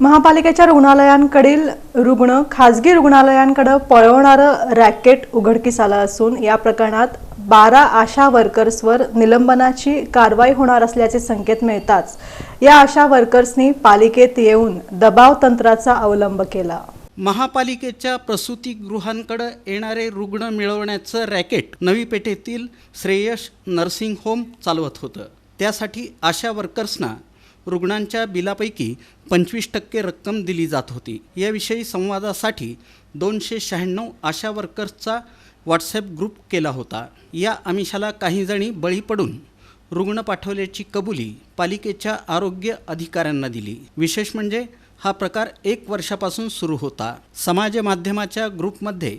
महापालिकेच्या रुग्णालयांकडील रुग्ण खाजगी रुग्णालयांकडे पळवणारं रॅकेट उघडकीस आलं असून या प्रकरणात बारा आशा वर्कर्सवर निलंबनाची कारवाई होणार असल्याचे संकेत मिळताच या आशा वर्कर्सनी पालिकेत येऊन दबाव तंत्राचा अवलंब केला. महापालिकेच्या प्रसूतीगृहांकडे येणारे रुग्ण मिळवण्याचं रॅकेट नवी पेठेतील श्रेयश नर्सिंग होम चालवत होतं. त्यासाठी आशा वर्कर्सना रुग्णांच्या बिलापैकी पंचवीस टक्के रक्कम दिली जात होती. याविषयी संवादासाठी दोनशे शहाण्णव आशा वर्कर्सचा व्हॉट्सॲप ग्रुप केला होता. या आमिषाला काही जणी बळी पडून रुग्ण पाठवल्याची कबुली पालिकेच्या आरोग्य अधिकाऱ्यांना दिली. विशेष म्हणजे हा प्रकार एक वर्षापासून सुरू होता. समाज माध्यमाच्या ग्रुपमध्ये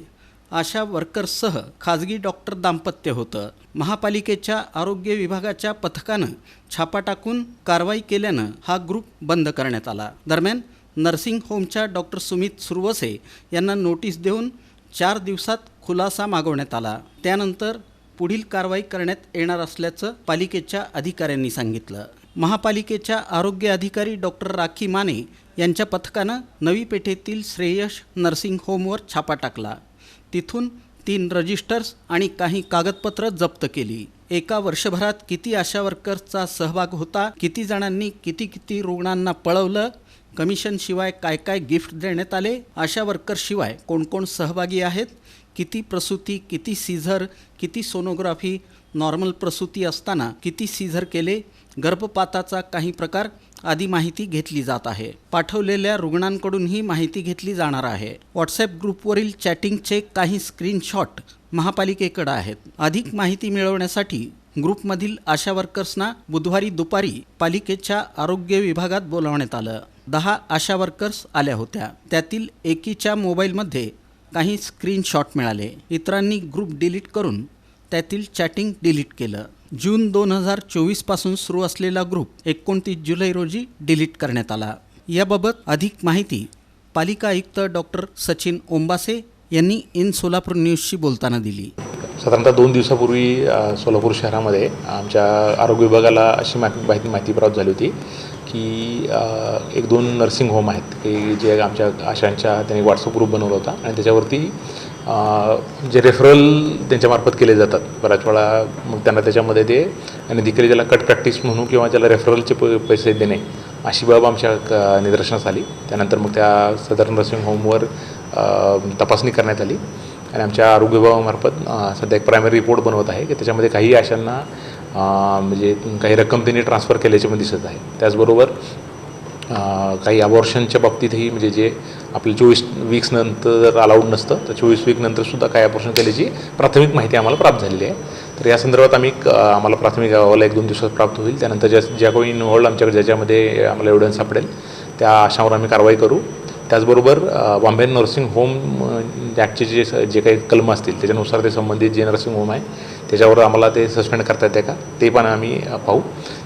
आशा वर्कर्ससह खाजगी डॉक्टर दाम्पत्य होतं. महापालिकेच्या आरोग्य विभागाच्या पथकानं छापा टाकून कारवाई केल्यानं हा ग्रुप बंद करण्यात आला. दरम्यान नर्सिंग होमच्या डॉक्टर सुमित सुरवसे यांना नोटीस देऊन चार दिवसात खुलासा मागवण्यात आला. त्यानंतर पुढील कारवाई करण्यात येणार असल्याचं पालिकेच्या अधिकाऱ्यांनी सांगितलं. महापालिकेच्या आरोग्य अधिकारी डॉक्टर राखी माने यांच्या पथकानं नवी पेठेतील श्रेयश नर्सिंग होमवर छापा टाकला. तिथून तीन रजिस्टर्स आणि काही कागदपत्र जप्त केली. एका वर्षभरात किती आशा वर्कर्सचा सहभाग होता किती जणांनी किती किती रुग्णांना पळवलं कमिशनशिवाय काय काय गिफ्ट देण्यात आले आशा वर्कर्सशिवाय कोण कोण सहभागी आहेत किती प्रसूती किती सीझर किती सोनोग्राफी नॉर्मल प्रसूती असताना किती सीझर केले गर्भपाताचा काही प्रकार आदी माहिती घेतली जात आहे. पाठवलेल्या रुग्णांकडून ही माहिती घेतली जाणार आहे. व्हॉट्सअप ग्रुपवरील चॅटिंगचे काही स्क्रीनशॉट महापालिकेकडे आहेत. अधिक माहिती मिळवण्यासाठी ग्रुपमधील आशा वर्कर्सना बुधवारी दुपारी पालिकेच्या आरोग्य विभागात बोलावण्यात आलं. दहा आशा वर्कर्स आल्या होत्या. त्यातील एकीच्या मोबाईलमध्ये काही स्क्रीनशॉट मिळाले. इतरांनी ग्रुप डिलीट करून त्यातील चॅटिंग डिलीट केलं. जून दोन हजार चोवीसपासून सुरू असलेला ग्रुप एकोणतीस जुलै रोजी डिलीट करण्यात आला. याबाबत अधिक माहिती पालिका आयुक्त डॉक्टर सचिन ओंबासे यांनी इन सोलापूर न्यूजशी बोलताना दिली. साधारणतः दोन दिवसापूर्वी सोलापूर शहरामध्ये आमच्या आरोग्य विभागाला अशी माहिती माहिती माहिती प्राप्त झाली होती की एक दोन नर्सिंग होम आहेत. की जे आमच्या आशांच्या त्यांनी व्हॉट्सअप ग्रुप बनवला होता आणि त्याच्यावरती जे रेफरल त्यांच्यामार्फत केले जातात. बऱ्याच वेळा मग त्यांना त्याच्यामध्ये ते आणि तिकडे ज्याला कट प्रॅक्टिस म्हणू किंवा ज्याला रेफरलचे प पैसे देणे अशी बाब आमच्या क- निदर्शनास आली. त्यानंतर मग त्या सदर नर्सिंग होमवर तपासणी करण्यात आली. आणि आमच्या आरोग्य विभागामार्फत सध्या एक प्रायमरी रिपोर्ट बनवत आहे की त्याच्यामध्ये काही आशांना म्हणजे काही रक्कम त्यांनी ट्रान्सफर केल्याचे पण दिसत आहे. त्याचबरोबर काही अबॉर्शनच्या बाबतीतही म्हणजे जे आपले चोवीस वीक्स नंतर अलाउड नसतं तर चोवीस वीकनंतरसुद्धा काही अबॉर्शन केल्याची प्राथमिक माहिती आम्हाला प्राप्त झालेली आहे. तर या संदर्भात आम्ही आम्हाला प्राथमिक अहवाल एक दोन दिवसात प्राप्त होईल. त्यानंतर ज्या ज्या कोणी इन्व्हॉल्ड आमच्याकडे ज्याच्यामध्ये आम्हाला एव्हिडन्स सापडेल त्या आशावर आम्ही कारवाई करू. त्याचबरोबर बॉम्बे नर्सिंग होम ॲक्टचे जे जे काही कलम असतील त्याच्यानुसार ते संबंधित जे नर्सिंग होम आहे त्याच्यावर आम्हाला ते सस्पेंड करता येते का ते पण आम्ही पाहू.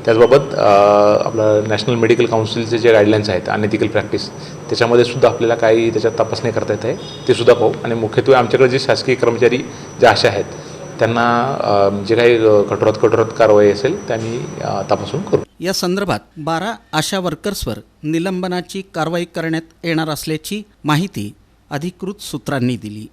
त्याचबाबत आपलं नॅशनल मेडिकल काउन्सिलचे जे गाईडलाईन्स आहेत अनएथिकल प्रॅक्टिस त्याच्यामध्ये सुद्धा आपल्याला काही त्याच्यात तपासणी करता येत आहे ते सुद्धा पाहू. आणि मुख्यत्वे आमच्याकडे जे शासकीय कर्मचारी जे असे आहेत त्यांना जे काही कठोरात कठोरात कारवाई असेल त्यांनी तपासून करू. या संदर्भात बारा आशा वर्कर्सवर निलंबनाची कारवाई करण्यात येणार असल्याची माहिती अधिकृत सूत्रांनी दिली.